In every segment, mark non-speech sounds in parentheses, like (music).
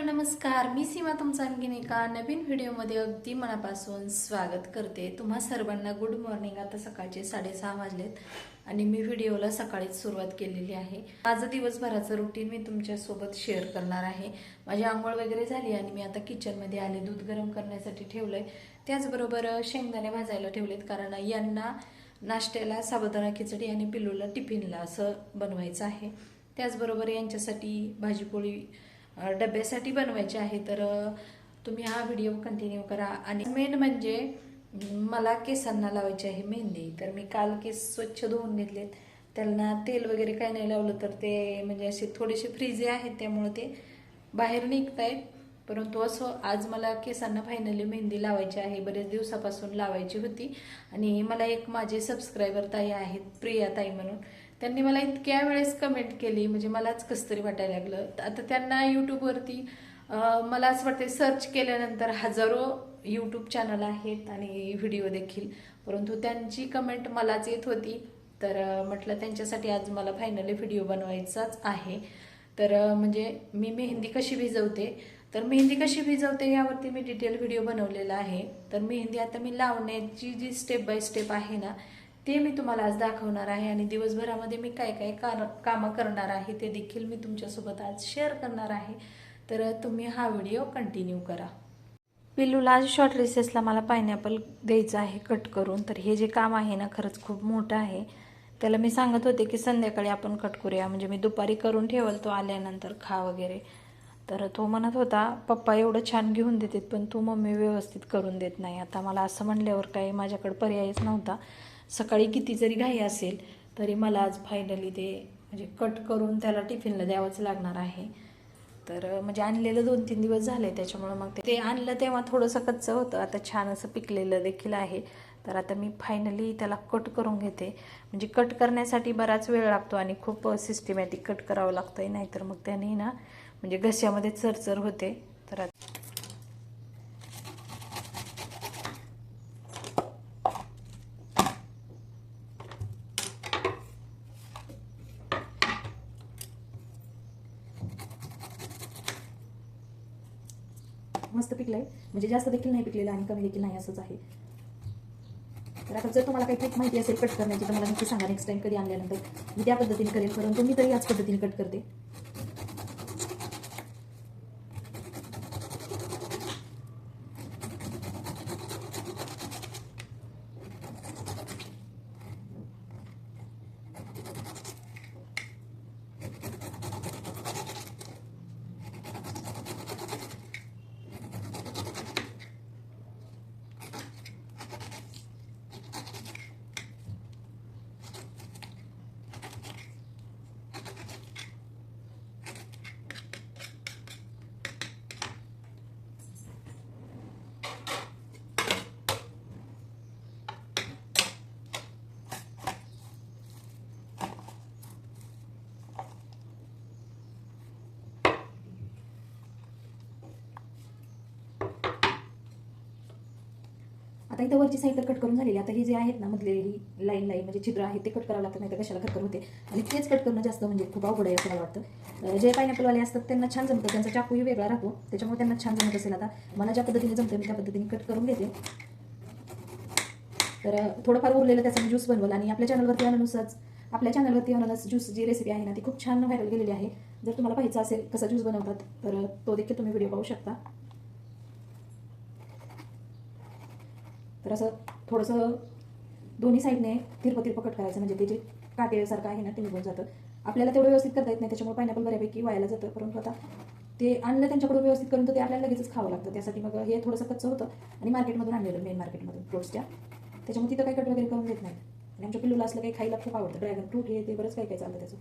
Hello नमस्कार. मी सीमा तुमचं आणखीन एका नवीन व्हिडिओमध्ये अगदी मनापासून स्वागत करते. तुम्हा सर्वांना गुड मॉर्निंग आता सकाळचे साडेसहा वाजलेत आणि मी व्हिडिओला सकाळीच सुरुवात केलेली आहे. माझं दिवसभराचं रुटीन मी तुमच्यासोबत शेअर करणार आहे. माझी आंघोळ वगैरे झाली आणि मी आता किचनमध्ये आले. दूध गरम करण्यासाठी ठेवलंय. त्याचबरोबर शेंगदाणे भाजायला ठेवलेत कारण यांना नाश्त्याला साबुदाणा खिचडी आणि पिल्लूला टिफिनला असं बनवायचं आहे. त्याचबरोबर यांच्यासाठी भाजीपोळी डब्यासाठी बनवायचे आहे तर तुम्ही हा व्हिडिओ कंटिन्यू करा. आणि मेन म्हणजे मला केसांना लावायची आहे मेहंदी. तर मी काल केस स्वच्छ धुवून घेतलेत. त्यांना तेल वगैरे काय नाही लावलं तर ते म्हणजे असे थोडेसे फ्रीजे आहेत त्यामुळे ते बाहेर निघत आहेत परंतु असं आज मला केसांना फायनली मेहंदी लावायची आहे. बरेच दिवसापासून लावायची होती. आणि मला एक माझे सबस्क्रायबर ताई आहेत प्रिया ताई म्हणून. त्यांनी मला इतक्या वेळेस कमेंट केली म्हणजे मलाच कसं तरी वाटायला लागलं. तर आता त्यांना यूट्यूबवरती मला असं वाटतं सर्च केल्यानंतर हजारो यूट्यूब चॅनल आहेत आणि व्हिडिओ देखील. परंतु त्यांची कमेंट मलाच येत होती. तर म्हटलं त्यांच्यासाठी आज मला फायनली व्हिडिओ बनवायचाच आहे. तर म्हणजे मी मेहंदी कशी भिजवते? तर मेहंदी कशी भिजवते यावरती मी डिटेल व्हिडिओ बनवलेला आहे. तर मेहंदी आता मी लावण्याची जी स्टेप बाय स्टेप आहे ना ते मी तुम्हाला आज दाखवणार आहे आणि दिवसभरामध्ये मी काय काय कार कामं करणार आहे ते देखील मी तुमच्यासोबत आज शेअर करणार आहे. तर तुम्ही हा व्हिडिओ कंटिन्यू करा. पिल्लूला आज शॉर्ट रिसेसला मला पायनॅपल द्यायचं आहे कट करून. तर हे जे काम आहे ना खरंच खूप मोठं आहे. त्याला मी सांगत होते की संध्याकाळी आपण कट करूया. म्हणजे मी दुपारी करून ठेवल तो आल्यानंतर खा वगैरे. तर तो म्हणत होता पप्पा एवढं छान घेऊन देतात पण तू मम्मी व्यवस्थित करून देत नाही. आता मला असं म्हणल्यावर काही माझ्याकडे पर्यायच नव्हता. सकाळी किती जरी घाई असेल तरी मला आज फायनली ते म्हणजे कट करून त्याला टिफिनला द्यावंच लागणार आहे. तर म्हणजे आणलेलं दोन तीन दिवस झाले त्याच्यामुळं मग ते- ते आणलं तेव्हा थोडंसं कच्चं होतं. आता छान असं पिकलेलं देखील आहे. तर आता मी फायनली त्याला कट करून घेते. म्हणजे कट करण्यासाठी बराच वेळ लागतो आणि खूप सिस्टमॅटिक कट करावं लागतं नाहीतर मग त्याने ना म्हणजे घश्यामध्ये चरचर होते. तर आता मस्त पिकलंय म्हणजे जास्त देखील नाही पिकलेलं आणि कमी देखील नाही असंच आहे. तर आता जर तुम्हाला काही ट्रिक माहिती असेल कट करण्याची तर मला नक्की सांगा नेक्स्ट टाईम कधी आणल्यानंतर. मी त्या पद्धतीने करेल परंतु मी तरी याच पद्धतीने कट करते. आता इथं वरची साईड तर कट करून झालेली. आता ही जे आहेत ना मधले ही लाईन लाईन म्हणजे छिद्र आहेत ते कट करावं लागतं नाही तर कशाला खरखर होते आणि तेच कट करणं जास्त म्हणजे खूप अवघड आहे असं मला वाटतं. जे पायनॅपलवाले असतात त्यांना छान जमतं. त्यांचा चाकूही वेगळा राहतो. त्याच्यामुळे त्यांना छान जमत असेल आता. मला ज्या पद्धतीने जमतं मी त्या पद्धतीने कट करून घेते. तर थोडंफार उरलेलं त्याचा मी ज्यूस बनवलं आणि आपल्या चॅनलवरती अनुसारच आपल्या चॅनलवरती अननस ज्यूस जी रेसिपी आहे ना ती खूप छान व्हायरल गेलेली आहे. जर तुम्हाला पाहायचं असेल कसा ज्यूस बनवतात तर तो देखील तुम्ही व्हिडिओ पाहू शकता. तर असं थोडंसं दोन्ही साईडने तिरपं तिरपं कट करायचं. म्हणजे ते जे काटेसारखं आहे ना ते निघून जातं. आपल्याला तेवढं व्यवस्थित करता येत नाही. त्याच्यामुळे पायनॅपल बऱ्यापैकी वायला जातं. परंतु आता ते आणलं त्यांच्याकडून व्यवस्थित करून तर ते आपल्याला लगेचच खावं लागतं. त्यासाठी मग हे थोडंसं कच्चं होतं आणि मार्केटमधून आणलेलं मेन मार्केटमधून फ्रुट्सच्या त्याच्यामुळे तिथं काही कट वगैरे करून देत नाही आणि आमच्या पिल्लूला असलं काही खायला खूप आवडतं. ड्रॅगन फ्रूट हे ते बरंच काही काही चालतं त्याचं.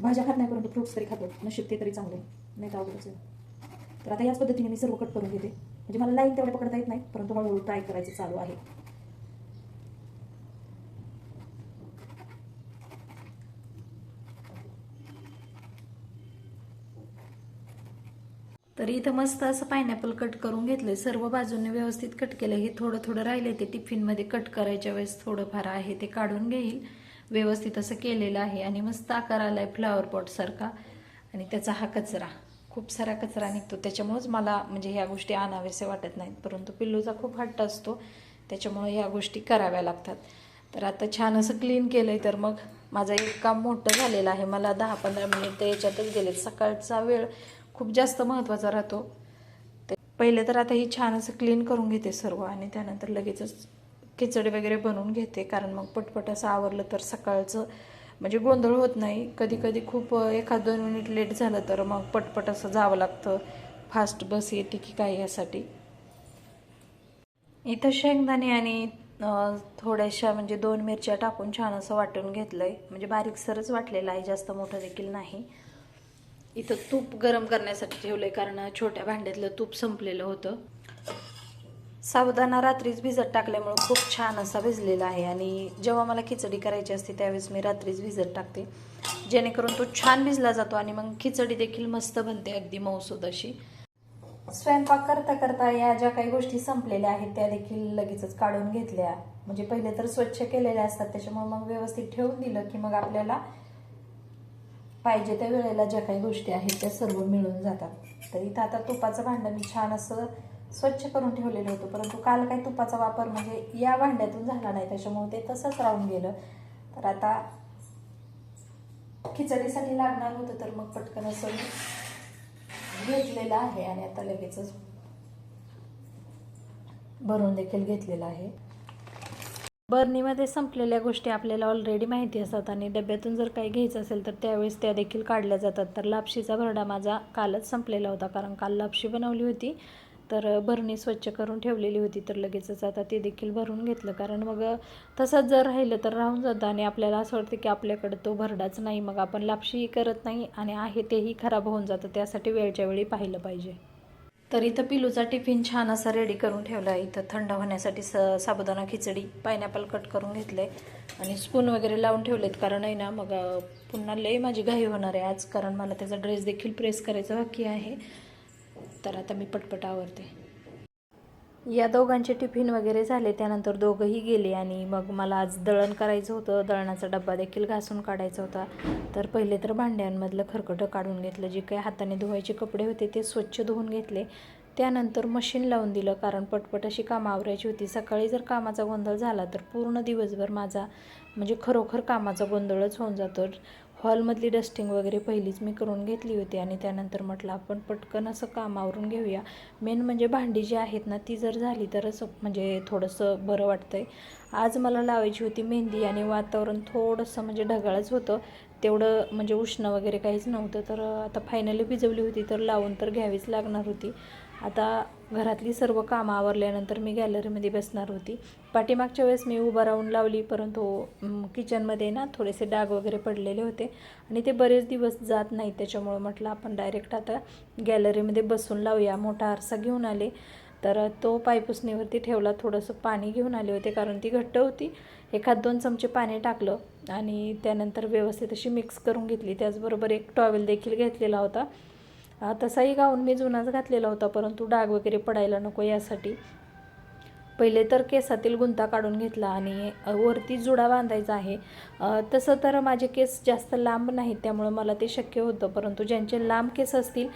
भाज्या खात नाही परंतु फ्रुट्स तरी खातो. नशीब ते तरी चांगले नाही तर आवडतच आहे. तर आता याच पद्धतीने मी सर्व कट करून घेते. म्हणजे मला लाईन तेवढे पकडता येत नाही परंतु हळूहळू ट्राय करायचं चालू आहे. तर इथं मस्त असं पायनॅपल कट करून घेतलंय. सर्व बाजूने व्यवस्थित कट केलं हे थोडं थोडं राहिले ते टिफिनमध्ये कट करायच्या वेळेस थोडंफार आहे ते काढून घेईल. व्यवस्थित असं केलेलं आहे. आणि मस्त आकार आलाय फ्लॉवर पॉट सारखा. आणि त्याचा हा कचरा. खूप सारा कचरा निघतो. त्याच्यामुळंच मला म्हणजे ह्या गोष्टी आणाव्यासे वाटत नाहीत. परंतु पिल्लूचा खूप हट्ट असतो. त्याच्यामुळं ह्या गोष्टी कराव्या लागतात. तर आता छान असं क्लीन केलं आहे तर मग माझं एक काम मोठं झालेलं आहे. मला दहा पंधरा मिनिट याच्यातच गेले सकाळचा वेळ खूप जास्त महत्त्वाचा राहतो. ते पहिले तर आता ही छान असं क्लीन करून घेते सर्व आणि त्यानंतर लगेचच खिचडी वगैरे बनवून घेते. कारण मग पटपट असं आवरलं तर सकाळचं म्हणजे गोंधळ होत नाही. कधी कधी खूप एखाद दोन मिनिट लेट झालं तर मग पटपट असं जावं लागतं. फास्ट बस येते की काय यासाठी. इथं शेंगदाणे आणि थोड्याशा म्हणजे दोन मिरच्या टाकून छान असं वाटून घेतलं आहे म्हणजे बारीकसरच वाटलेलं आहे जास्त मोठं देखील नाही. इथं तूप गरम करण्यासाठी ठेवलं आहे कारण छोट्या भांड्यातलं तूप संपलेलं होतं. साबुदाणा रात्रीच भिजत टाकल्यामुळं खूप छान असा भिजलेला आहे. आणि जेव्हा मला खिचडी करायची असते त्यावेळेस मी रात्रीच भिजत टाकते. जेणेकरून तो छान भिजला जातो आणि मग खिचडी देखील मस्त बनते अगदी मौसूद अशी. स्वयंपाक करता करता या ज्या काही गोष्टी संपलेल्या आहेत त्या देखील लगेचच काढून घेतल्या. म्हणजे पहिले तर स्वच्छ केलेल्या असतात त्याच्यामुळे मग व्यवस्थित ठेवून दिलं की मग आपल्याला पाहिजे त्या वेळेला ज्या काही गोष्टी आहेत त्या सर्व मिळून जातात. तर इथं आता तुपाचं भांडं मी छान असं स्वच्छ करून ठेवलेलं होतं. परंतु काल काही तुपाचा वापर म्हणजे या भांड्यातून झाला नाही. त्याच्यामुळे ते तसंच राहून गेलं. तर आता खिचडीसाठी लागणार होतं तर मग पटकन असं घेतलेलं आहे आणि आता लगेचच भरून देखील घेतलेलं आहे. बर्नीमध्ये संपलेल्या गोष्टी आपल्याला ऑलरेडी माहिती असतात आणि डब्यातून जर काही घ्यायचं असेल तर त्यावेळेस त्या देखील काढल्या जातात. तर लापशीचा भरडा माझा कालच संपलेला होता कारण काल लापशी बनवली होती. तर भरणी स्वच्छ करून ठेवलेली होती तर लगेचच आता ते देखील भरून घेतलं. कारण मग तसंच जर राहिलं तर राहून जातं आणि आपल्याला असं वाटतं की आपल्याकडं तो भरडाच नाही. मग आपण लापशीही करत नाही आणि आहे तेही खराब होऊन जातं. त्यासाठी वेळच्या वेळी पाहिलं पाहिजे. तर इथं पिलूचा टिफिन छान असा रेडी करून ठेवला आहे. इथं थंड होण्यासाठी स साबुदाणा खिचडी पायनॅपल कट करून घेतले आणि स्पून वगैरे लावून ठेवलेत कारण आहे ना मग पुन्हा लई माझी घाई होणार आहे आज. कारण मला त्याचा ड्रेस देखील प्रेस करायचा बाकी आहे. तर आता मी पटपट आवरते. या दोघांचे टिफिन वगैरे झाले त्यानंतर दोघंही गेले आणि मग मला आज दळण करायचं होतं. दळणाचा डब्बा देखील घासून काढायचा होता. तर पहिले तर भांड्यांमधलं खरकटं काढून घेतलं. जे काही हाताने धुवायचे कपडे होते ते स्वच्छ धुवून घेतले. त्यानंतर मशीन लावून दिलं कारण पटपट अशी कामं आवरायची होती. सकाळी जर कामाचा गोंधळ झाला तर पूर्ण दिवसभर माझा म्हणजे खरोखर कामाचा गोंधळच होऊन जातो. हॉलमधली डस्टिंग वगैरे पहिलीच मी करून घेतली होती आणि त्यानंतर म्हटलं आपण पटकन असं कामावरून घेऊया. मेन म्हणजे भांडी जी आहेत ना ती जर झाली तरच म्हणजे थोडंसं बरं वाटतंय. आज मला लावायची होती मेहंदी आणि वातावरण थोडंसं म्हणजे ढगाळच होतं. तेवढं म्हणजे उष्ण वगैरे काहीच नव्हतं. तर आता फायनली भिजवली होती तर लावून तर घ्यावीच लागणार होती. आता घरातली सर्व कामं आवरल्यानंतर मी गॅलरीमध्ये बसणार होती. पाठीमागच्या वेळेस मी उभं राहून लावली परंतु किचनमध्ये ना थोडेसे डाग वगैरे पडलेले होते आणि ते बरेच दिवस जात नाही. त्याच्यामुळं म्हटलं आपण डायरेक्ट आता गॅलरीमध्ये बसून लावूया. मोठा आरसा घेऊन आले. तर तो पायपुसणीवरती ठेवला. थोडंसं पाणी घेऊन आले होते कारण ती घट्ट होती. एखाद दोन चमचे पाणी टाकलं आणि त्यानंतर व्यवस्थित अशी मिक्स करून घेतली. त्याचबरोबर एक टॉवेल देखील घेतलेला होता. तसाही गाऊन मी जुनाच घातलेला होता परंतु डाग वगैरे पडायला नको यासाठी. पहिले तर केसातील गुंता काढून घेतला आणि वरती जुडा बांधायचा आहे. तसं तर माझे केस जास्त लांब नाहीत त्यामुळं मला ते शक्य होतं. परंतु ज्यांचे लांब केस असतील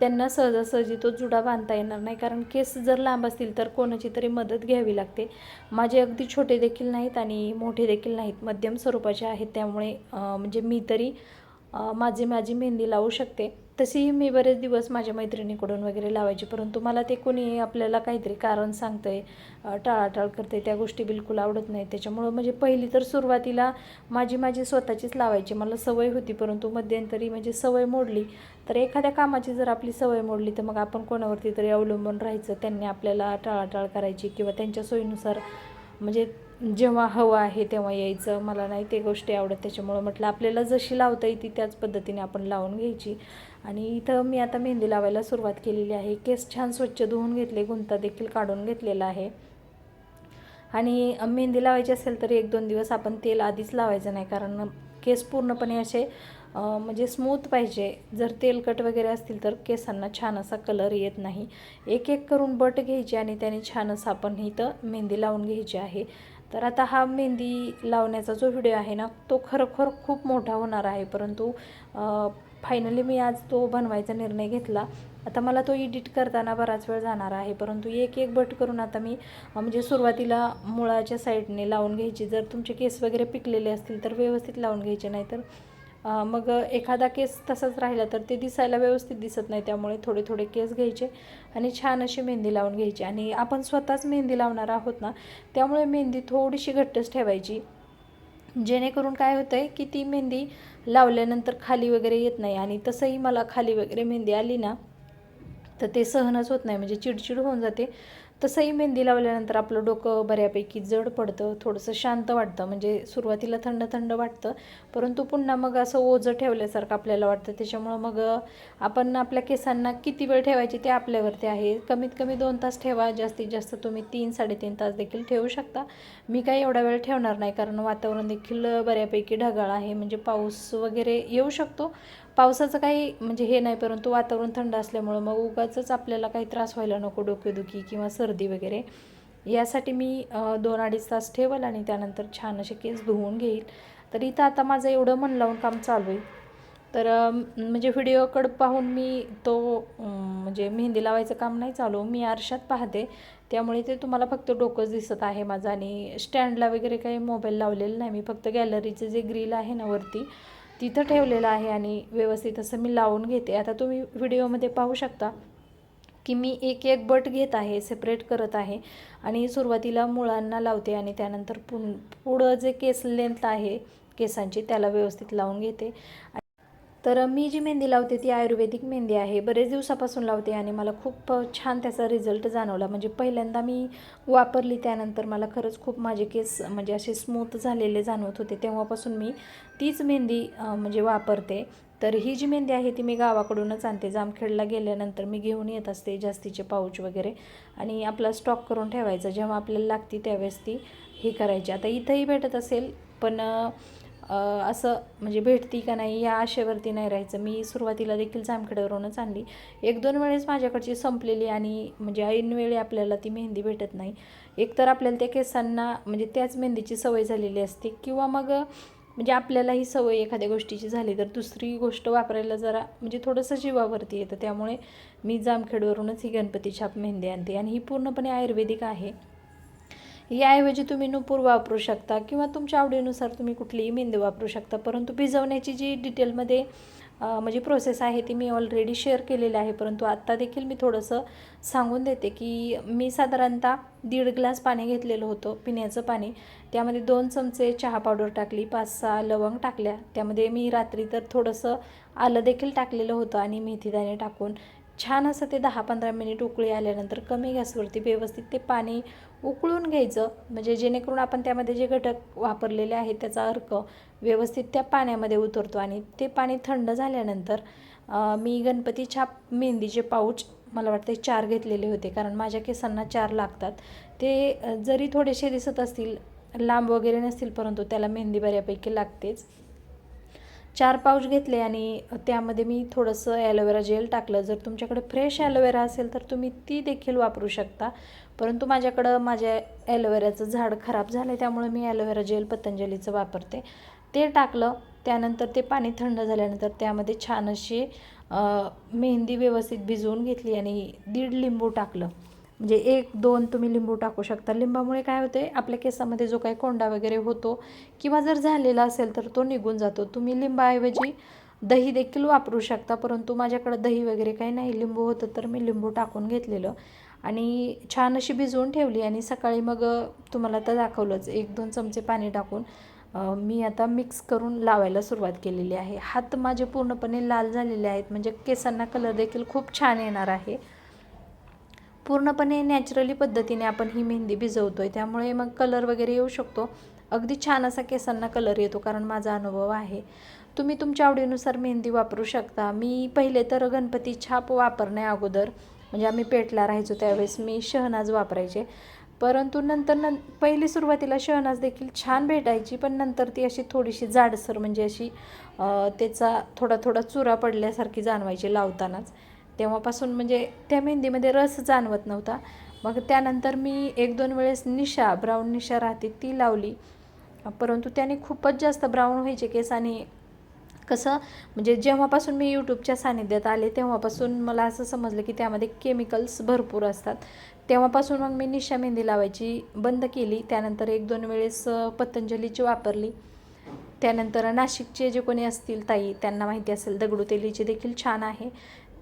त्यांना सहजासहजी तो जुडा बांधता येणार नाही. कारण केस जर लांब असतील तर कोणाची तरी मदत घ्यावी लागते. माझे अगदी छोटे देखील नाहीत आणि मोठे देखील नाहीत. मध्यम स्वरूपाचे आहेत त्यामुळे म्हणजे मी तरी माझी माझी मेहंदी लावू शकते. तशीही मी बरेच दिवस माझ्या मैत्रिणीकडून वगैरे लावायची परंतु मला ते कोणी आपल्याला काहीतरी कारण सांगतं आहे टाळाटाळ करते त्या गोष्टी बिलकुल आवडत नाही त्याच्यामुळं म्हणजे पहिली तर सुरुवातीला माझी माझी स्वतःचीच लावायची मला सवय होती परंतु मध्यंतरी म्हणजे सवय मोडली. तर एखाद्या कामाची जर आपली सवय मोडली तर मग आपण कोणावरती तरी अवलंबून राहायचं त्यांनी आपल्याला टाळाटाळ करायची किंवा त्यांच्या सोयीनुसार म्हणजे जेव्हा हवं आहे तेव्हा यायचं. मला नाही ते गोष्टी आवडत त्याच्यामुळं म्हटलं आपल्याला जशी लावता येते त्याच पद्धतीने आपण लावून घ्यायची. आणि इथं मी आता मेहंदी लावायला सुरुवात केलेली आहे. केस छान स्वच्छ धुवून घेतले गुंता देखील काढून घेतलेला आहे. आणि मेहंदी लावायची असेल तर एक दोन दिवस आपण तेल आधीच लावायचं नाही कारण केस पूर्णपणे असे म्हणजे स्मूथ पाहिजे. जर तेलकट वगैरे असतील तर केसांना छान असा कलर येत नाही. एक एक करून बट घ्यायची आणि त्याने छान असं आपण इथं मेहंदी लावून घ्यायची आहे. तर आता हा मेहंदी लावण्याचा जो व्हिडिओ आहे ना तो खरोखर खूप मोठा होणार आहे. परंतु फायनली मी आज तो बनवायचा निर्णय घेतला. आता मला तो एडिट करताना बराच वेळ जाणार आहे. परंतु एक एक बट करून आता मी म्हणजे सुरुवातीला मुळाच्या साईडने लावून घ्यायची. जर तुमचे केस वगैरे पिकलेले असतील तर व्यवस्थित लावून घ्यायचे. नाही तर मग एखादा केस तसाच राहिला तर ते दिसायला व्यवस्थित दिसत नाही त्यामुळे थोडे थोडे केस घ्यायचे आणि छान अशी मेहंदी लावून घ्यायची. आणि आपण स्वतःच मेहंदी लावणार आहोत ना त्यामुळे मेहंदी थोडीशी घट्टच ठेवायची. जेणेकरून काय होतं आहे की ती मेहंदी लावल्यानंतर खाली वगैरे येत नाही आणि तसंही मला खाली वगैरे मेहंदी आली ना तर ते सहनच होत नाही म्हणजे चिडचिड होऊन जाते. तसंही मेहंदी लावल्यानंतर आपलं डोकं बऱ्यापैकी जड पडतं थोडंसं शांत वाटतं म्हणजे सुरुवातीला थंड थंड वाटतं. परंतु पुन्हा मग असं ओझं ठेवल्यासारखं आपल्याला वाटतं. त्याच्यामुळं मग आपण आपल्या केसांना किती वेळ ठेवायची ते आपल्यावरती आहे. कमीत कमी दोन तास ठेवा. जास्तीत जास्त तुम्ही तीन साडेतीन तास देखील ठेवू शकता. मी काही एवढा वेळ ठेवणार नाही कारण वातावरण देखील बऱ्यापैकी ढगाळ आहे. म्हणजे पाऊस वगैरे येऊ शकतो. पावसाचं काही म्हणजे हे नाही परंतु वातावरण थंड असल्यामुळं मग उगाचच आपल्याला काही त्रास व्हायला नको डोकेदुखी किंवा सर्दी वगैरे. यासाठी मी दोन अडीच तास ठेवल आणि त्यानंतर छान असे केस धुवून घेईल. तर इथं आता माझं एवढं मन लावून काम चालू आहे. तर म्हणजे व्हिडिओकडं पाहून मी तो म्हणजे मेहंदी लावायचं काम नाही चालू मी आरशात पाहते. त्यामुळे ते तुम्हाला फक्त डोकंच दिसत आहे माझं आणि स्टँडला वगैरे काही मोबाईल लावलेला नाही. मी फक्त गॅलरीचं जे ग्रिल आहे ना वरती तिथं ठेवलेलं आहे आणि व्यवस्थित असं मी लावून घेते. आता तुम्ही व्हिडिओमध्ये पाहू शकता की मी एक एक बट घेत आहे सेपरेट करत आहे आणि सुरुवातीला मुळांना लावते आणि त्यानंतर पुन पुढं जे केस लेंथ आहे केसांची त्याला व्यवस्थित लावून घेते. तर मी जी मेहंदी लावते ती आयुर्वेदिक मेहंदी आहे. बरेच दिवसापासून लावते आणि मला खूप छान त्याचा रिझल्ट जाणवला. म्हणजे पहिल्यांदा मी वापरली त्यानंतर मला खरंच खूप माझे केस म्हणजे असे स्मूथ झालेले जाणवत होते. तेव्हापासून मी तीच मेहंदी म्हणजे वापरते. तर ही जी मेहंदी आहे ती मी गावाकडूनच आणते. जामखेडला गेल्यानंतर मी घेऊन येत असते जास्तीचे पाऊच वगैरे आणि आपला स्टॉक करून ठेवायचा. जेव्हा आपल्याला लागती त्यावेळेस ती हे करायची. आता इथंही भेटत असेल पण असं म्हणजे भेटती का नाही या आशेवरती नाही राहायचं. मी सुरुवातीला देखील जामखेड्यावरूनच आणली. एक दोन वेळेस माझ्याकडची संपलेली आणि म्हणजे ऐनवेळी आपल्याला ती मेहंदी भेटत नाही. एकतर आपल्याला त्या केसांना म्हणजे त्याच मेहंदीची सवय झालेली असते किंवा मग म्हणजे आपल्याला ही सवय एखाद्या गोष्टीची झाली तर दुसरी गोष्ट वापरायला जरा म्हणजे थोडंसं जीवावरती येतं. त्यामुळे मी जामखेडवरूनच ही गणपती छाप मेहंदी आणते. आणि ही पूर्णपणे आयुर्वेदिक आहे. याऐवजी तुम्ही नुपूर वापरू शकता किंवा तुमच्या आवडीनुसार तुम्ही कुठलीही मेहंदी वापरू शकता. परंतु भिजवण्याची जी डिटेलमध्ये म्हणजे प्रोसेस आहे ती मी ऑलरेडी शेअर केलेली आहे. परंतु आत्ता देखील मी थोडंसं सांगून देते की मी साधारणतः दीड ग्लास पाणी घेतलेलं होतं पिण्याचं पाणी. त्यामध्ये दोन चमचे चहा पावडर टाकली पाच सहा लवंग टाकल्या. त्यामध्ये मी रात्री तर थोडंसं आलं देखील टाकलेलं होतं आणि मेथीदाणे टाकून. छान असं ते दहा पंधरा मिनिट उकळी आल्यानंतर कमी गॅसवरती व्यवस्थित ते पाणी उकळून घ्यायचं. म्हणजे जेणेकरून आपण त्यामध्ये जे घटक वापरलेले आहेत त्याचा अर्क व्यवस्थित त्या पाण्यामध्ये उतरतो आणि ते पाणी थंड झाल्यानंतर मी गणपती छाप मेहंदीचे पाऊच मला वाटते चार घेतलेले होते. कारण माझ्या केसांना चार लागतात. ते जरी थोडेसे दिसत असतील लांब वगैरे नसतील परंतु त्याला मेहंदी बऱ्यापैकी लागतेच. चार पाऊच घेतले आणि त्यामध्ये मी थोडंसं ॲलोवेरा जेल टाकलं. जर तुमच्याकडे फ्रेश ॲलोवेरा असेल तर तुम्ही ती देखील वापरू शकता. परंतु माझ्याकडं माझ्या ॲलोवेराचं झाड खराब झालं आहे त्यामुळे मी ॲलोवेरा जेल पतंजलीचं वापरते. ते टाकलं त्यानंतर ते पाणी थंड झाल्यानंतर त्यामध्ये छान अशी मेहंदी व्यवस्थित भिजवून घेतली आणि दीड लिंबू टाकलं. म्हणजे एक दोन तुम्ही लिंबू टाकू शकता. लिंबामुळे काय होते आपल्या केसामध्ये जो काही कोंडा वगैरे होतो किंवा जर झालेला असेल तर तो निघून जातो. तुम्ही लिंबाऐवजी दही देखील वापरू शकता परंतु माझ्याकडं दही वगैरे काही नाही. लिंबू होतं तर मी लिंबू टाकून घेतलेलं. आणि छान अशी भिजवून ठेवली आणि सकाळी मग तुम्हाला तर दाखवलंच एक दोन चमचे पाणी टाकून मी आता मिक्स करून लावायला सुरुवात केलेली आहे. हात माझे पूर्णपणे लाल झालेले आहेत म्हणजे केसांना कलर देखील खूप छान येणार आहे. पूर्णपणे नॅचरली पद्धतीने आपण ही मेहंदी भिजवतो आहे त्यामुळे मग कलर वगैरे येऊ शकतो. अगदी छान असा केसांना कलर येतो कारण माझा अनुभव आहे. तुम्ही तुमच्या आवडीनुसार मेहंदी वापरू शकता. मी पहिले तर गणपती छाप वापरण्या अगोदर म्हणजे आम्ही पेटला राहायचो त्यावेळेस मी शहनाज वापरायचे. परंतु नंतर नं पहिली सुरुवातीला शहनाज देखील छान भेटायची पण नंतर ती अशी थोडीशी जाडसर म्हणजे अशी त्याचा थोडा थोडा चुरा पडल्यासारखी जाणवायची लावतानाच. तेव्हापासून म्हणजे त्या मेहंदीमध्ये रस जाणवत नव्हता. मग त्यानंतर मी एक दोन वेळेस निशा ब्राऊन निशा राहते ती लावली. परंतु त्याने खूपच जास्त ब्राऊन व्हायचे केस आणि कसं म्हणजे जेव्हापासून मी यूट्यूबच्या सानिध्यात आले तेव्हापासून मला असं समजलं की त्यामध्ये केमिकल्स भरपूर असतात. तेव्हापासून मग मी निशा मेहंदी लावायची बंद केली. त्यानंतर एक दोन वेळेस पतंजलीची वापरली. त्यानंतर नाशिकचे जे कोणी असतील ताई त्यांना माहिती असेल दगडू तेलीची देखील छान आहे.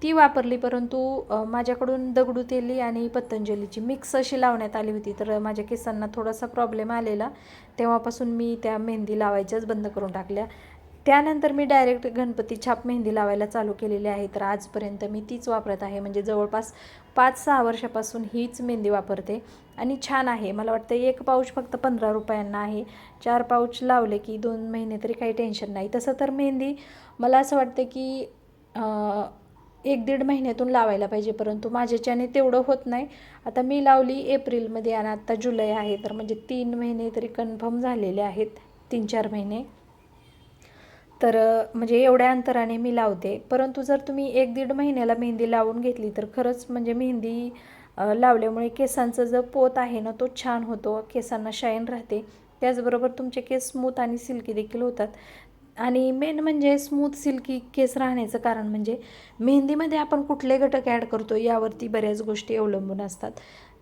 ती वापरली परंतु माझ्याकडून दगडू तेली आणि पतंजलीची मिक्स अशी लावण्यात आली होती. तर माझ्या केसांना थोडासा प्रॉब्लेम आलेला. तेव्हापासून मी त्या मेहंदी लावायच्याच बंद करून टाकल्या. त्यानंतर मी डायरेक्ट गणपती छाप मेहंदी लावायला चालू केलेली आहे. तर आजपर्यंत मी तीच वापरत आहे. म्हणजे जवळपास पाच सहा वर्षापासून हीच मेहंदी वापरते. आणि छान आहे. मला वाटतं एक पाऊच फक्त पंधरा रुपयांना आहे. चार पाऊच लावले की दोन महिने तरी काही टेन्शन नाही. तसं तर मेहंदी मला असं वाटतं की एक दीड महिन्यातून लावायला पाहिजे परंतु माझ्याच्याने तेवढं होत नाही. आता मी लावली एप्रिलमध्ये आणि आत्ता जुलै आहे तर म्हणजे तीन महिने तरी कन्फर्म झालेले आहेत तीन चार महिने. तर म्हणजे एवढ्या अंतराने मी लावते. परंतु जर तुम्ही एक दीड महिन्याला मेहंदी लावून घेतली तर खरंच म्हणजे मेहंदी लावल्यामुळे केसांचा जो पोत आहे ना तो छान होतो केसांना शाईन राहते. त्याचबरोबर तुमचे केस स्मूथ आणि सिल्की देखील होतात. आणि मेन म्हणजे स्मूथ सिल्की केस राहण्याचं कारण म्हणजे मेहंदीमध्ये आपण कुठले घटक ॲड करतो यावरती बऱ्याच गोष्टी अवलंबून असतात.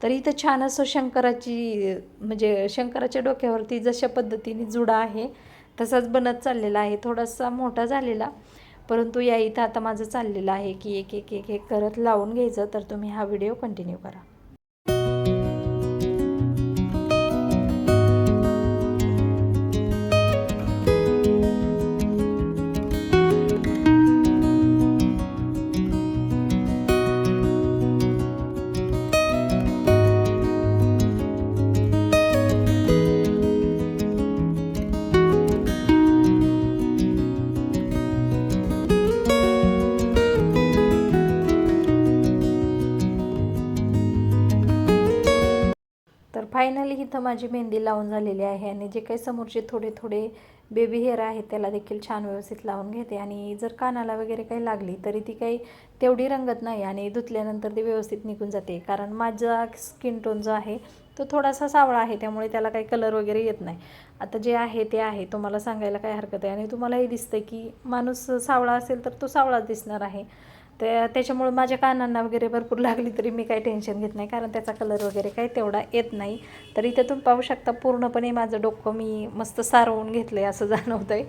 तर इथं छान असं शंकराची म्हणजे शंकराच्या डोक्यावरती जशा पद्धतीने जुडा आहे तसाच बनत चाललेला आहे. थोडासा मोठा झालेला परंतु या इथं आता माझं चाललेलं आहे की एक एक एक एक करत लावून घ्यायचं. तर तुम्ही हा व्हिडिओ कंटिन्यू करा. इथं माझी मेहंदी लावून झालेली आहे आणि जे काही समोरचे थोडे थोडे बेबी हेअर आहेत त्याला देखील छान व्यवस्थित लावून घेते. आणि जर कानाला वगैरे काही लागली तरी ती काही तेवढी रंगत नाही आणि धुतल्यानंतर ती व्यवस्थित निघून जाते. कारण माझा स्किन टोन जो आहे तो थोडासा सावळा आहे त्यामुळे त्याला काही कलर वगैरे येत नाही. आता जे आहे ते आहे तुम्हाला सांगायला काही हरकत आहे आणि तुम्हालाही दिसतं की माणूस सावळा असेल तर तो सावळाच दिसणार आहे. त्या त्याच्यामुळं माझ्या कानांना वगैरे भरपूर लागली तरी मी काही टेन्शन घेत नाही. कारण त्याचा कलर वगैरे काही तेवढा येत नाही. तर इथं तुम्ही पाहू शकता पूर्णपणे माझं डोकं मी मस्त सारवून घेतलं आहे असं (laughs) जाणवतं आहे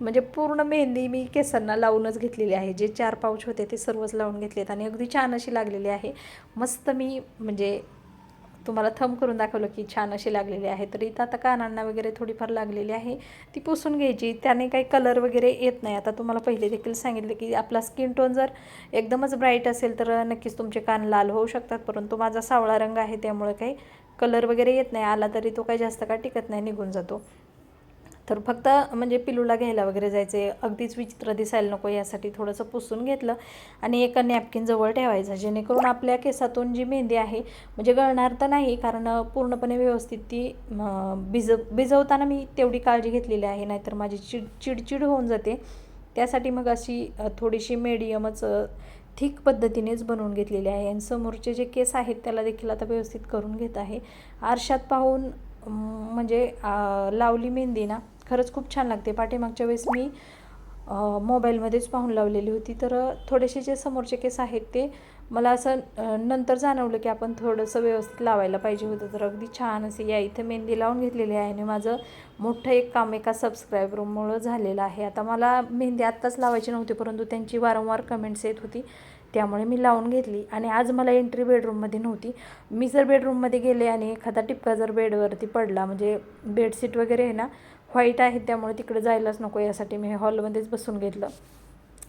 म्हणजे पूर्ण मेहंदी मी केसांना लावूनच घेतलेली आहे. जे चार पाऊच होते ते सर्वच लावून घेतलेत आणि अगदी छान अशी लागलेली आहे. मस्त मी म्हणजे तुम्हाला थंब करून दाखवलं की छान अशी लागलेली आहे. तर इथं आता कानांना वगैरे थोडीफार लागलेली आहे. ती पुसून घ्यायची. त्याने काही कलर वगैरे येत नाही. आता तुम्हाला पहिले देखील सांगितले की आपला स्किन टोन जर एकदमच ब्राईट असेल तर नक्कीच तुमचे कान लाल होऊ शकतात. परंतु माझा सावळा रंग आहे त्यामुळे काही कलर वगैरे येत नाही. आला तरी तो काही जास्त का टिकत नाही निघून जातो. तर फक्त म्हणजे पिलूला घ्यायला वगैरे जायचे. अगदीच विचित्र दिसायला नको यासाठी थोडंसं पुसून घेतलं आणि एका नॅपकिन जवळ ठेवायचं. जेणेकरून आपल्या केसातून जी मेहंदी आहे म्हणजे गळणार तर नाही कारण पूर्णपणे व्यवस्थित ती भिज भिजवताना मी तेवढी काळजी घेतलेली आहे नाहीतर माझी चिड चिडचिड होऊन जाते. त्यासाठी मग अशी थोडीशी मीडियमच थिक पद्धतीनेच बनवून घेतलेली आहे. आणि समोरचे जे केस आहेत त्याला देखील आता व्यवस्थित करून घेत आहे. आरशात पाहून म्हणजे लावली मेहंदी ना खरंच खूप छान लागते. पाठीमागच्या वेळेस मी मोबाईलमध्येच पाहून लावलेली होती. तर थोडेसे जे समोरचे केस आहेत ते मला असं नंतर जाणवलं की आपण थोडंसं व्यवस्थित लावायला पाहिजे होतं. तर अगदी छान असे या इथं मेहंदी लावून घेतलेली आहे आणि माझं मोठं एक काम एका सबस्क्रायबरमुळं झालेलं आहे. आता मला मेहंदी आत्ताच लावायची नव्हती परंतु त्यांची वारंवार कमेंट्स येत होती. त्यामुळे मी लावून घेतली. आणि आज मला एंट्री बेडरूममध्ये नव्हती. मी जर बेडरूममध्ये गेले आणि एखादा टिपका जर बेडवरती पडला म्हणजे बेडशीट वगैरे आहे ना व्हाईट आहे त्यामुळे तिकडे जायलाच नको. यासाठी मी हॉलमध्येच बसून घेतलं.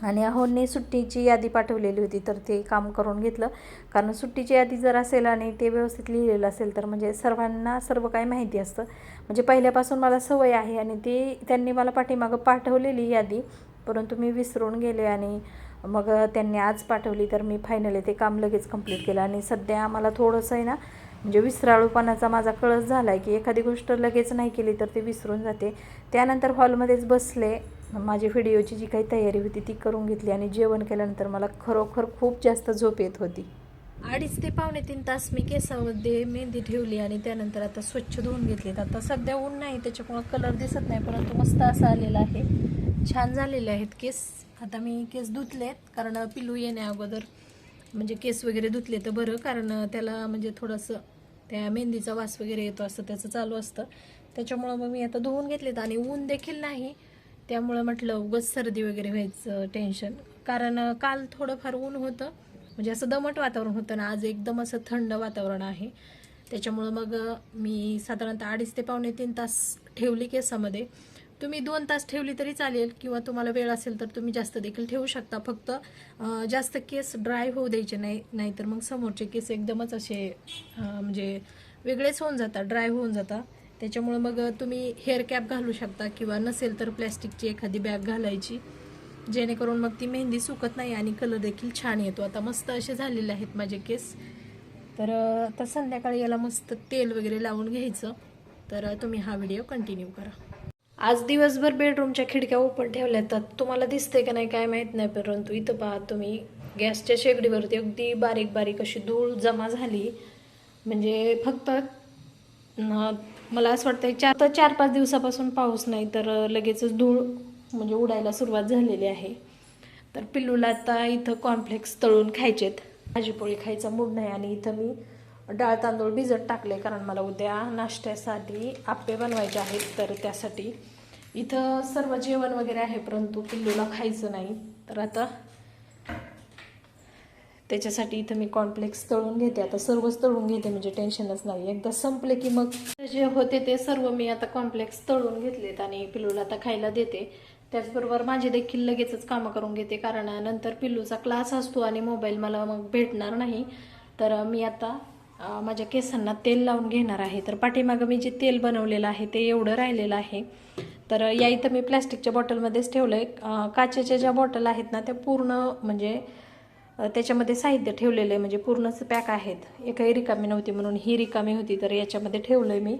आणि अहोने सुट्टीची यादी पाठवलेली होती तर ते काम करून घेतलं. कारण सुट्टीची यादी जर असेल आणि ते व्यवस्थित लिहिलेलं असेल तर म्हणजे सर्वांना सर्व काही माहिती असतं. म्हणजे पहिल्यापासून मला सवय आहे आणि ते त्यांनी मला पाठीमागं पाठवलेली यादी. परंतु मी विसरून गेले आणि मग त्यांनी आज पाठवली तर मी फायनली ते काम लगेच कंप्लीट केलं. आणि सध्या आम्हाला थोडंसं आहे ना म्हणजे विसराळूपणाचा माझा कळस झाला आहे की एखादी गोष्ट लगेच नाही केली तर ते विसरून जाते. त्यानंतर हॉलमध्येच बसले. माझी व्हिडिओची जी काही तयारी होती ती करून घेतली आणि जेवण केल्यानंतर मला खरोखर खूप जास्त झोप येत होती. अडीच ते पावणे तीन तास मी केसामध्ये मेहंदी ठेवली आणि त्यानंतर आता स्वच्छ धुवून घेतली आता सध्या ऊन नाही त्याच्यामुळं कलर दिसत नाही परंतु मस्त असा आलेला आहे. छान झालेले आहेत केस. आता मी केस धुतलेत कारण पिलू येण्या अगोदर म्हणजे केस वगैरे धुतले तर बरं कारण त्याला म्हणजे थोडंसं त्या मेहंदीचा वास वगैरे येतो असं त्याचं चालू असतं. त्याच्यामुळं मग मी आता धुवून घेतलेत आणि ऊन देखील नाही. त्यामुळं म्हटलं उगच सर्दी वगैरे व्हायचं टेन्शन. कारण काल थोडंफार ऊन होतं म्हणजे असं दमट वातावरण होतं ना आज एकदम असं थंड वातावरण आहे. त्याच्यामुळं मग मी साधारणतः अडीच ते पावणे तीन तास ठेवली केसामध्ये. तुम्ही दोन तास ठेवली तरी चालेल किंवा तुम्हाला वेळ असेल तर तुम्ही जास्त देखील ठेवू शकता. फक्त जास्त केस ड्राय होऊ द्यायचे नाही नाहीतर मग समोरचे केस एकदमच असे म्हणजे वेगळेच होऊन जातात ड्राय होऊन जातात. त्याच्यामुळं मग तुम्ही हेअर कॅप घालू शकता किंवा नसेल तर प्लॅस्टिकची एखादी बॅग घालायची. जेणेकरून मग ती मेहंदी सुकत नाही आणि कलर देखील छान येतो. आता मस्त असे झालेले आहेत माझे केस. तर आता संध्याकाळी याला मस्त तेल वगैरे लावून घ्यायचं. तर तुम्ही हा व्हिडिओ कंटिन्यू करा. आज दिवसभर बेडरूमच्या खिडक्या ओपन ठेवल्या तर तुम्हाला दिसते का नाही काय माहीत नाही परंतु इथं पहा तुम्ही गॅसच्या शेगडीवरती अगदी बारीक बारीक अशी धूळ जमा झाली. म्हणजे फक्त मला असं वाटतं चार तर चार पाच दिवसापासून पाऊस नाही तर लगेचच धूळ म्हणजे उडायला सुरुवात झालेली आहे. तर पिल्लूला आता इथं कॉर्नफ्लेक्स तळून खायचेत. भाजीपोळी खायचा मूड नाही आणि इथं मी डाळ तांदूळ भिजत टाकले कारण मला उद्या नाश्त्यासाठी आप्पे बनवायचे आहेत तर त्यासाठी इथं सर्व जेवण वगैरे आहे परंतु पिल्लूला खायचं नाही. तर आता त्याच्यासाठी इथं मी कॉम्प्लेक्स तळून घेते. आता सर्वच तळून घेते म्हणजे टेन्शनच नाही. एकदा संपले की मग जे होते ते सर्व मी आता कॉम्प्लेक्स तळून घेतलेत आणि पिल्लूला आता खायला देते. त्याचबरोबर माझे देखील लगेचच कामं करून घेते कारण नंतर पिल्लूचा क्लास असतो आणि मोबाईल मला मग भेटणार नाही. तर मी आता माझ्या केसांना तेल लावून घेणार आहे. तर पाठीमागं मी जे तेल बनवलेलं आहे ते एवढं राहिलेलं आहे. तर या इथं मी प्लॅस्टिकच्या बॉटलमध्येच ठेवलं. आहे काचेच्या ज्या बॉटल आहेत ना त्या पूर्ण म्हणजे त्याच्यामध्ये साहित्य ठेवलेलं आहे. म्हणजे पूर्णच पॅक आहेत. एकही रिकामी नव्हती म्हणून ही रिकामी होती तर याच्यामध्ये ठेवलं आहे मी.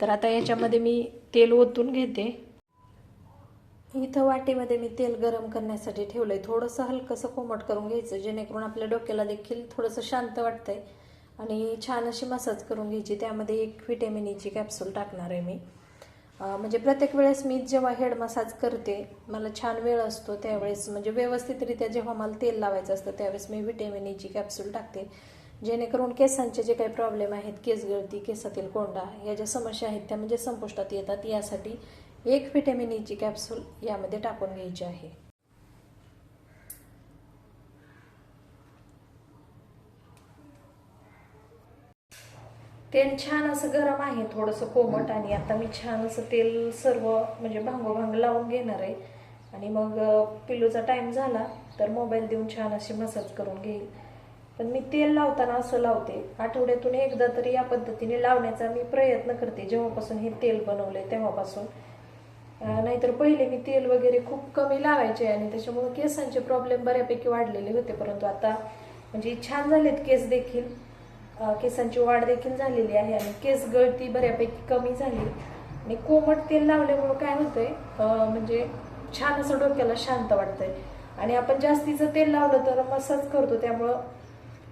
तर आता याच्यामध्ये मी तेल ओतून घेते. इथं वाटीमध्ये मी तेल गरम करण्यासाठी ठेवलं आहे थोडंसं हलकंसं कोमट करून घ्यायचं जेणेकरून आपल्या डोक्याला देखील थोडंसं शांत वाटतंय. आणि छान अशी मसाज करून घ्यायची. त्यामध्ये एक व्हिटॅमिन e ईची कॅप्सूल टाकणार आहे मी. म्हणजे प्रत्येक वेळेस मी जेव्हा हेड मसाज करते मला छान वेळ असतो त्यावेळेस म्हणजे व्यवस्थितरित्या जेव्हा मला तेल लावायचं असतं त्यावेळेस मी व्हिटॅमिन ईची कॅप्सूल टाकते. जेणेकरून केसांचे जे काही प्रॉब्लेम आहेत केस गळती केसातील कोंडा या ज्या समस्या आहेत त्या म्हणजे संपुष्टात येतात. यासाठी एक व्हिटॅमिन ईची कॅप्सूल यामध्ये टाकून घ्यायची आहे. तेल छान असं गरम आहे थोडंसं कोमट आणि आता मी छान असं तेल सर्व म्हणजे भांगोभांग लावून घेणार आहे. आणि मग अं, पिल्लूचा टाइम झाला तर मोबाईल देऊन छान अशी मसाज करून घेईल. पण मी तेल लावताना असं लावते. आठवड्यातून एकदा तरी या पद्धतीने लावण्याचा मी प्रयत्न करते. जेव्हापासून हे तेल बनवले तेव्हापासून. नाहीतर पहिले मी तेल वगैरे खूप कमी लावायचे आणि त्याच्यामुळे केसांचे प्रॉब्लेम बऱ्यापैकी वाढलेले होते. परंतु आता म्हणजे छान झालेत केस देखील. केसांची वाढ देखील झालेली आहे आणि केस गळती बऱ्यापैकी कमी झाली. आणि कोमट तेल लावल्यामुळं काय होतंय म्हणजे छान असं डोक्याला शांत वाटतंय. आणि आपण जास्तीचं तेल लावलं तर मसाज करतो त्यामुळं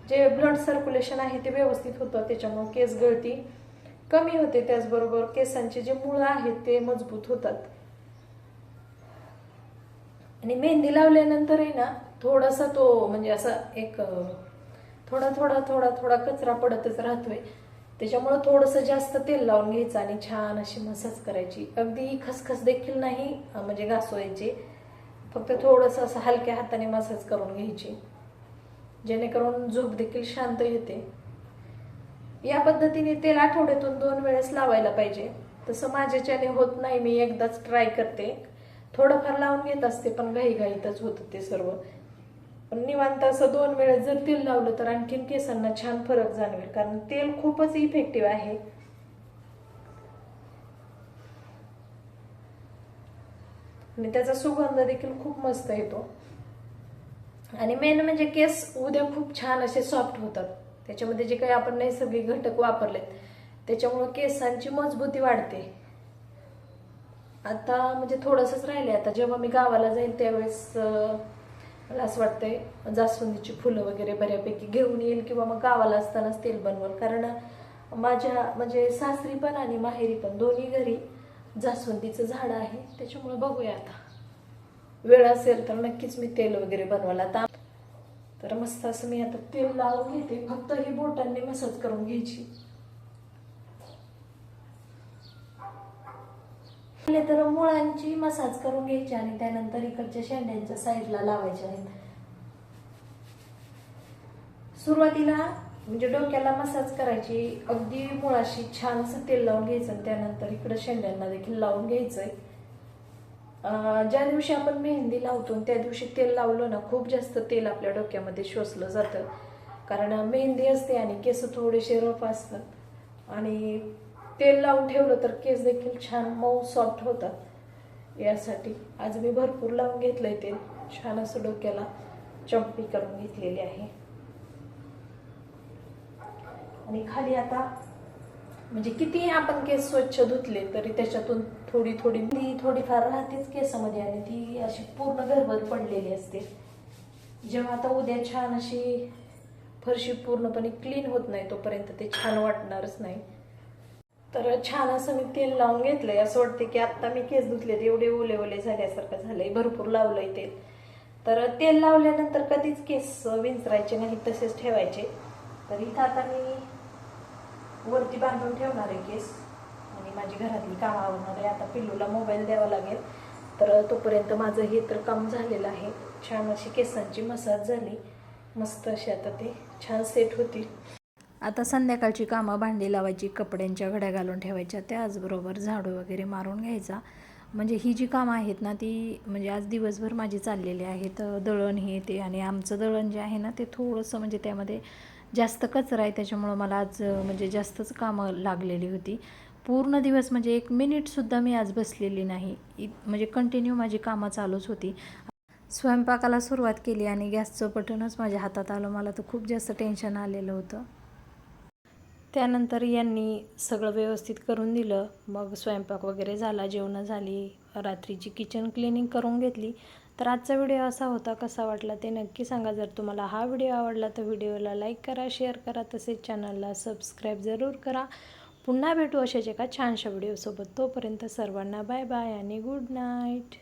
जे ब्लड सर्क्युलेशन आहे ते व्यवस्थित होतं त्याच्यामुळं केस गळती कमी होते. त्याचबरोबर केसांचे जे मुळं आहेत ते मजबूत होतात. आणि मेहंदी लावल्यानंतरही ना थोडासा तो म्हणजे असा एक थोडा थोडा थोडा थोडा कचरा पडतच राहतोय. त्याच्यामुळं थोडंसं जास्त तेल लावून घ्यायचं आणि छान अशी मसाज करायची. अगदी खसखस देखील नाही म्हणजे घासवायची. फक्त थोडंसं असं हलक्या हाताने मसाज करून घ्यायची. जेणेकरून झोप देखील शांत येते. या पद्धतीने तेल आठवड्यातून दोन वेळेस लावायला पाहिजे. तसं माझ्याच्याने होत नाही मी एकदाच ट्राय करते. थोडंफार लावून घेत असते पण घाईघाईतच होतं ते सर्व. पण निवांत असं दोन वेळेस जर तेल लावलं तर आणखीन केसांना छान फरक जाणवेल कारण तेल खूपच इफेक्टिव्ह आहे. आणि त्याचा सुगंध देखील खूप मस्त येतो. आणि मेन म्हणजे केस उद्या खूप छान असे सॉफ्ट होतात. त्याच्यामध्ये जे काही आपण नैसर्गिक घटक वापरलेत त्याच्यामुळे केसांची मजबूती वाढते. आता म्हणजे थोडंसंच राहिले आता जेव्हा मी गावाला जाईल त्यावेळेस मला असं वाटतंय जास्वंदीची फुलं वगैरे बऱ्यापैकी घेऊन येईल किंवा मग गावाला असतानाच तेल बनवल. कारण माझ्या म्हणजे सासरी पण आणि माहेरी पण दोन्ही घरी जास्वंदीचं झाड आहे. त्याच्यामुळे बघूया आता. वेळ असेल तर नक्कीच मी तेल वगैरे बनवायला आता. तर मस्त असं मी आता तेल लावून घेते. फक्त ही बोटांनी मसाज करून घ्यायची. पहिले तर मुळांची मसाज करून घ्यायची आणि त्यानंतर इकडच्या शेंड्यांच्या साईडला लावायच्या आहेत. सुरुवातीला म्हणजे डोक्याला मसाज करायची अगदी मुळाशी छान असं तेल लावून घ्यायचं आणि त्यानंतर इकडं शेंड्यांना देखील लावून घ्यायचंय. ज्या दिवशी आपण मेहंदी लावतो आणि त्या दिवशी तेल लावलं ना खूप जास्त तेल आपल्या डोक्यामध्ये शोषलं जातं. कारण मेहंदी असते आणि केस थोडेसे रफ असतात. आणि तेल लावून ठेवलं तर केस देखील छान मऊ सॉफ्ट होतात. यासाठी आज मी भरपूर लावून घेतलंय तेल. छान असं डोक्याला चंपी करून घेतलेली आहे. आणि खाली आता म्हणजे कितीही आपण केस स्वच्छ धुतले तरी त्याच्यातून थोडी थोडी ती थोडीफार राहतेच केसामध्ये आणि ती अशी पूर्ण घरभर पडलेली असते. जेव्हा आता उद्या छान अशी फरशी पूर्णपणे क्लीन होत नाही तोपर्यंत ते छान वाटणारच नाही. तर छान असं मी तेल लावून घेतलंय. असं वाटते की आत्ता मी केस धुतले एवढे ओले ओले झाल्यासारखं झालंय. भरपूर लावलंय तेल तर तेल लावल्यानंतर कधीच केस विंचरायचे नाही तसेच ठेवायचे. तर इथं आता मी वरती बांधून ठेवणार आहे केस. आणि माझी घरातली कामं आवडणार आहे. आता पिल्लूला मोबाईल द्यावा लागेल. तर तोपर्यंत माझं हे तर काम झालेलं आहे. छान अशी केसांची मसाज झाली. मस्त अशी आता ते छान सेट होतील. आता संध्याकाळची कामं भांडी लावायची कपड्यांच्या घड्या घालून ठेवायच्या त्याचबरोबर झाडू वगैरे मारून घ्यायचा. म्हणजे ही जी कामं आहेत ना ती म्हणजे आज दिवसभर माझी चाललेली आहेत. दळण हे ते आणि आमचं दळण जे आहे ना ते थोडंसं म्हणजे त्यामध्ये जास्त कचरा आहे त्याच्यामुळं मला आज म्हणजे जास्तच कामं लागलेली होती. पूर्ण दिवस म्हणजे एक मिनिटसुद्धा मी आज बसलेली नाही. इत म्हणजे कंटिन्यू माझी कामं चालूच होती. स्वयंपाकाला सुरुवात केली आणि गॅसचं बटनच माझ्या हातात आलं. मला तर खूप जास्त टेन्शन आलेलं होतं. त्यानंतर यांनी सगळं व्यवस्थित करून दिलं. मग स्वयंपाक वगैरे झाला जेवणं झाली रात्रीची किचन क्लिनिंग करून घेतली. तर आजचा व्हिडिओ असा होता कसा वाटला ते नक्की सांगा. जर तुम्हाला हा व्हिडिओ आवडला तर व्हिडिओला लाईक करा शेअर करा. तसेच चॅनलला सबस्क्राईब जरूर करा. पुन्हा भेटू अशाच एका छानशा व्हिडिओसोबत तोपर्यंत सर्वांना बाय बाय आणि गुड नाईट